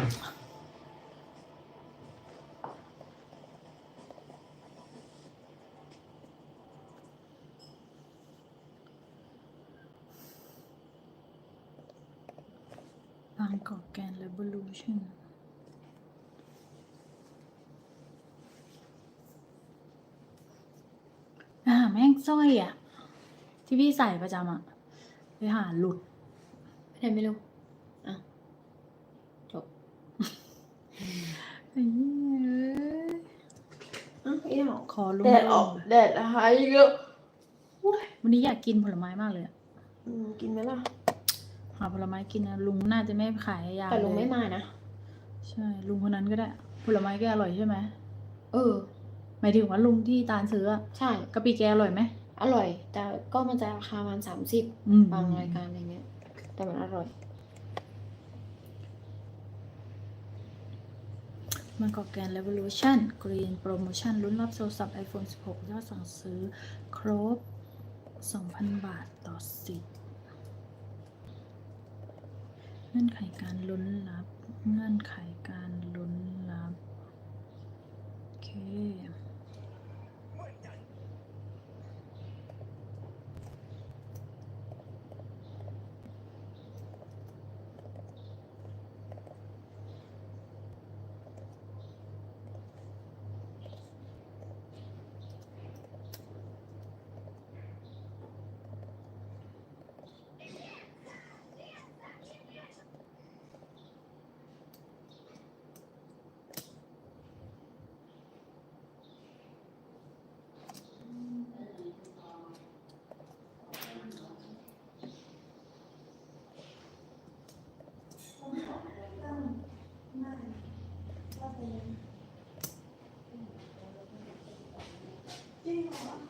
บางกอกแกนและบลูชั่นอ่าแม่งสร้อยอะ ที่พี่ใส่ประจำอะ ไปหาหลุดไม่ได้ไม่รู้อะจบ ไอ้เหี้ย อะ อีหนอขอลุงแดดออกแดดหายเยอะวันนี้อยากกินผลไม้มากเลยอะอืมกินไหมล่ะ หาผลไม้กินนะลุงน่าจะไม่ขายยาแต่ลุงเยไม่มานะ ใช่ ลุงคนนั้นก็ได้ ผลไม้แกอร่อยใช่ไหมเออ หมายถึงว่าลุงที่ตาลซื้ออะใช่กะปิแกอร่อยไหมอร่อย แต่ก็มันจะราคาประมาณสามสิบอืมบางรายการอะไรเงี้ย แต่มันอร่อย มันก่อกแกน Revolution Green Promotion ลุ้นรับโทรศัพท์ iPhone 16 ยอดสั่งซื้อครบ 2,000 บาทต่อสิทธิ์เงื่อนไขการลุ้นรับ เงื่อนไขการลุ้น Thank you.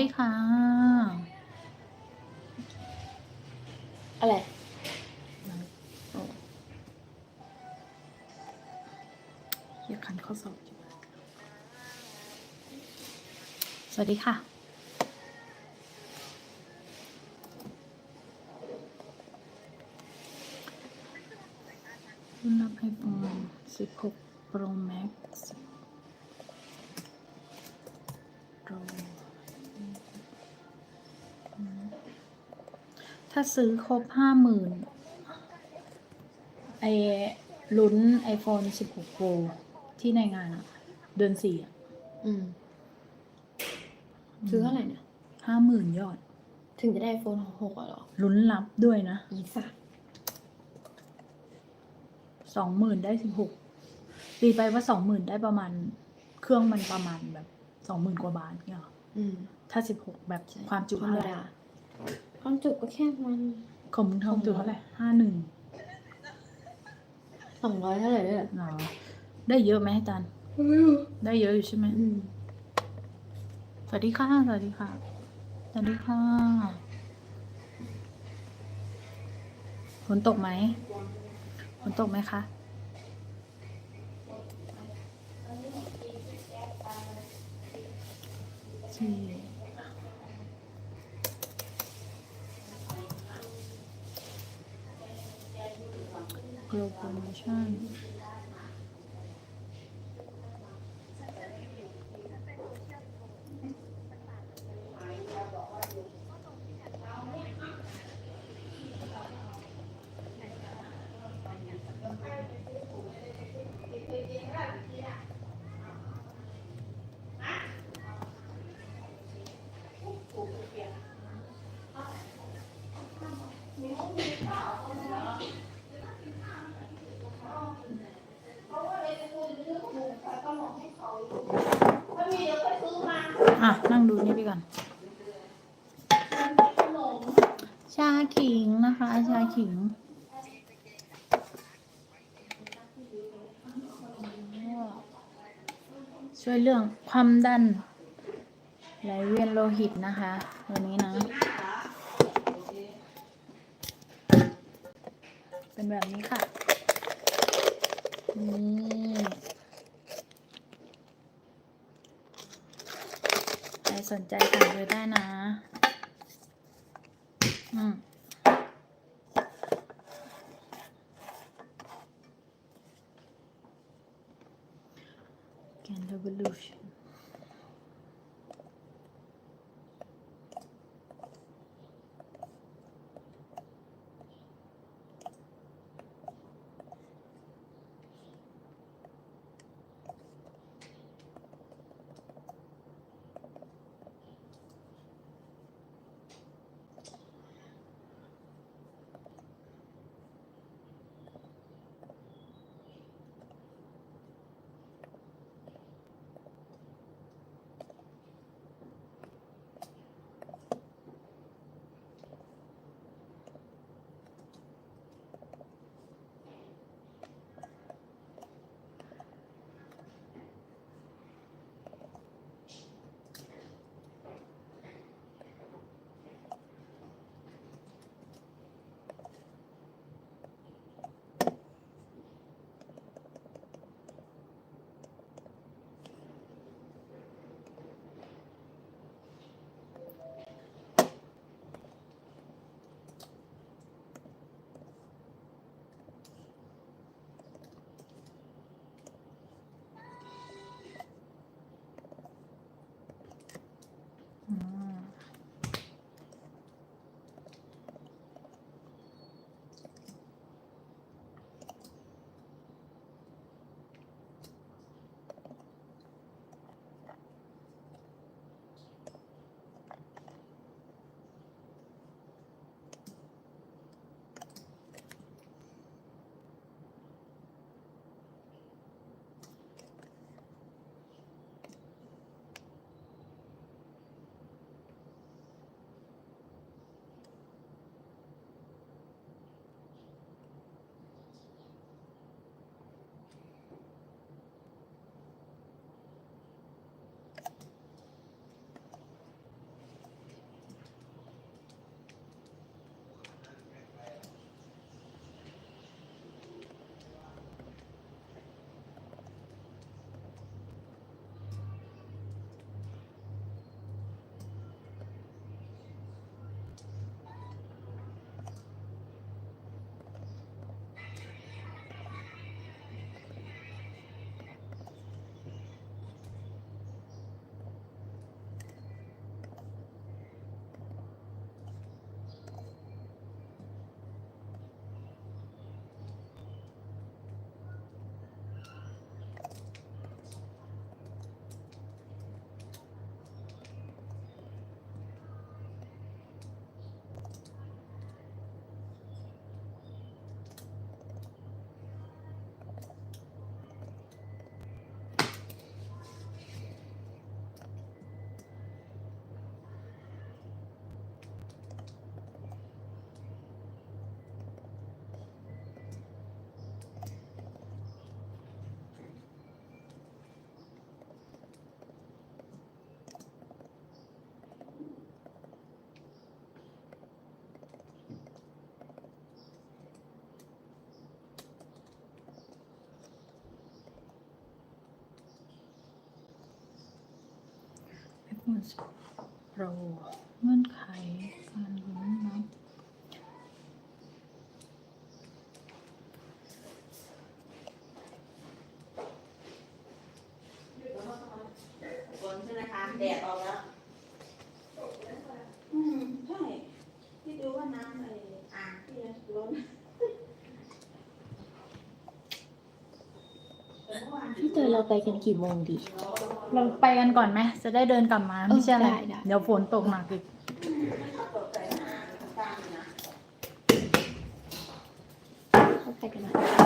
ดีค่ะ อะไร อยากขันข้อสอบอยู่สวัสดีค่ะรุ่นรับ iPhone 16 Pro Max Pro ถ้าซื้อครบห้าหมื่นไอลุ้น iPhone 16 Pro ที่ในงานอะเดือนสี่อะอืมซื้อเท่าไหร่นะห้าหมื่นยอด ถึงจะได้ไอโฟนหกอะเหรอ ลุ้นรับด้วยนะอีสัตว์สองหมื่นได้สิบหกตีไปว่าสองหมื่นได้ประมาณ เครื่องมันประมาณแบบสองหมื่นกว่าบาทเนี่ยหรออืม ถ้าสิบหกแบบใช่ความจุธรรเท่ามไหร่ดา ความจุก็แค่มัน ของมึงความจุเท่าไหร่ห้าหนึ่งสองร้อยเท่าไหร่ด้วยหรอได้เยอะไหมอาจารย์ได้เยอะอยู่ใช่ไหมอืมสวัสดีค่ะ สวัสดีค่ะ สวัสดีค่ะ ฝนตกไหม ฝนตกไหมคะที่ 又不像。 อะ นั่งดูนี่ไปก่อน ชาขิงนะคะ ชาขิง ช่วยเรื่องความดันไหลเวียนโลหิตนะคะ วันนี้นะ เป็นแบบนี้ค่ะ นี่ใคร สนใจสั่งเลยได้นะ อืม Can Revolution อ iPhone 10 Pro เงื่อนไขการลุ้นรับฝนใช่ไหมคะ แดดออกแล้ว อืม ใช่ที่ดูว่าน้ำไอ้อ่างที่ล้นแอวานพี่เตยเราไปกันกี่โมงดี เรา ไปกันก่อนไหมจะได้เดินกลับมาไม่ใช่อะไรได้ได้ เดี๋ยวฝนตกหนักอีกตกใจอ่างตามนะเข้าไปกันหน่อย